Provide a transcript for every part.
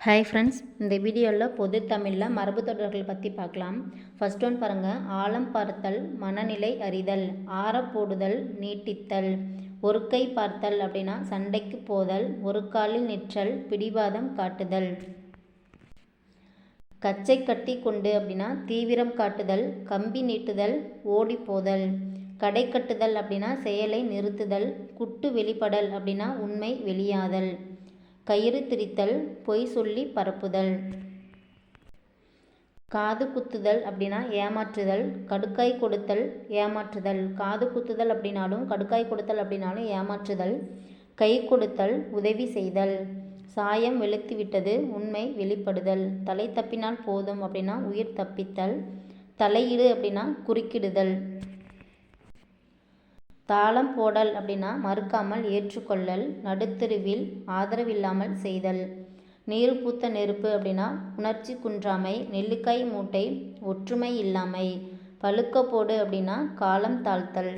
Hi friends இந்த வீடியோவில் பொது தமிழில் மரபு தொடர்கள் பற்றி பார்க்கலாம். ஃபர்ஸ்ட் ஒன் பாருங்கள் ஆழம் பார்த்தல் மனநிலை அறிதல் ஆறப்போடுதல் நீட்டித்தல். ஒரு கை பார்த்தல் அப்படின்னா சண்டைக்கு போதல் ஒரு காலில் நிற்றல் பிடிவாதம் காட்டுதல். கச்சை கட்டி கொண்டு அப்படின்னா தீவிரம் காட்டுதல் கம்பி நீட்டுதல் ஓடி போதல். கடை கட்டுதல் அப்படின்னா செயலை நிறுத்துதல் குட்டு வெளிப்படல் அப்படின்னா உண்மை வெளியாதல். கயிறு திரித்தல் பொய் சொல்லி பரப்புதல். காது குத்துதல் அப்படின்னா ஏமாற்றுதல் கடுக்காய் கொடுத்தல் ஏமாற்றுதல். காது குத்துதல் அப்படின்னாலும் கடுக்காய் கொடுத்தல் அப்படின்னாலும் ஏமாற்றுதல். கை கொடுத்தல் உதவி செய்தல். சாயம் வெளுத்து விட்டது உண்மை வெளிப்படுதல். தலை தப்பினால் போதும் அப்படின்னா உயிர் தப்பித்தல். தலையீடு அப்படின்னா குறுக்கிடுதல். தாளம் போடல் அப்படின்னா மறுக்காமல் ஏற்றுக்கொள்ளல் நடுத்தெருவில் ஆதரவில்லாமல் செய்தல். நீர் பூத்த நெருப்பு அப்படின்னா உணர்ச்சி குன்றாமை நெல்லிக்காய் மூட்டை ஒற்றுமை இல்லாமை. பழுக்க போடு அப்படின்னா காலம் தாழ்த்தல்.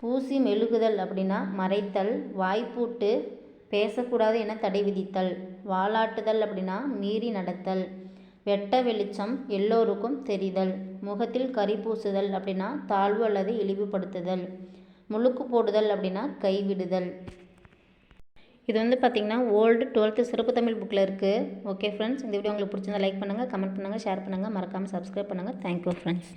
பூசி மெழுகுதல் அப்படின்னா மறைத்தல் வாய்ப்பூட்டு பேசக்கூடாது என தடை விதித்தல். வாலாட்டுதல் அப்படின்னா மீறி நடத்தல். வெட்ட வெளிச்சம் எல்லோருக்கும் தெரிதல். முகத்தில் கரி பூசுதல் அப்படின்னா தாழ்வு அல்லது இழிவுபடுத்துதல். முழுக்கு போடுதல் அப்படின்னா கைவிடுதல். இது வந்து பார்த்திங்கன்னா ஓல்டு டுவெல்த்து சிறப்பு தமிழ் புக்கில் இருக்குது ஓகே ஃப்ரெண்ட்ஸ் இந்த வீடியோ உங்களுக்கு பிடிச்சிருந்தா லைக் பண்ணுங்கள் கமெண்ட் பண்ணுங்கள் ஷேர் பண்ணுங்கள் மறக்காமல் சப்ஸ்கிரைப் பண்ணுங்கள் தேங்க்யூ ஃப்ரெண்ட்ஸ்